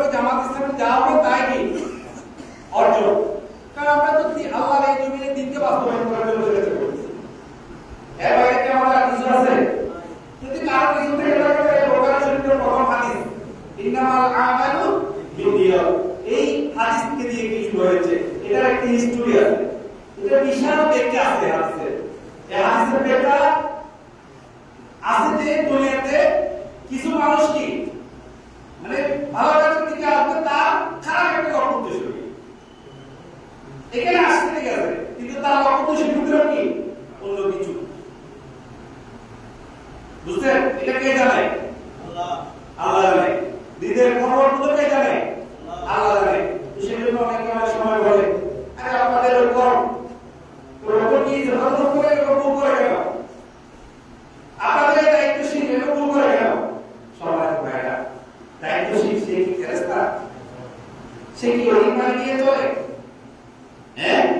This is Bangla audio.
করি জামাত ইসলামের যা হবে তাই কি অর্জন। কারণ আমরা তো আল্লাহর এই জমিনে দিনকে বাস্তবায়ন করার জন্য চেষ্টা করছি এর বাইরে কিছু আছে? যদি কারও কিছু থেকে, তাহলে প্রথম হাদিস। আমালু এই হাদিস থেকে দিয়ে কি শুরু হয়েছে। এটার একটা হিস্টোরি আছে। এটা বিশাল ব্যাখ্যা আছে হাদিসের এই হাদিসের আছে যে দুনিয়াতে কিছু মানুষ কি? মানে ভালো কাজের দিকে আসবে তার খারাপ একটা লক্ষ্য উদ্দেশ্য এখানে আসতে ঠিক আছে কিন্তু তার লক্ষ্য উদ্দেশ্য ভিতরে কি? অন্য কিছু। বুঝছেন? এটা কে জানে? আল্লাহ। জানে। দিদের খবর কে জানে? আল্লাহ। জানে। অনেক সময় বলে খুশি সে ফেরেস্তা সে কি অলিম্পাই দিয়ে চলে হ্যাঁ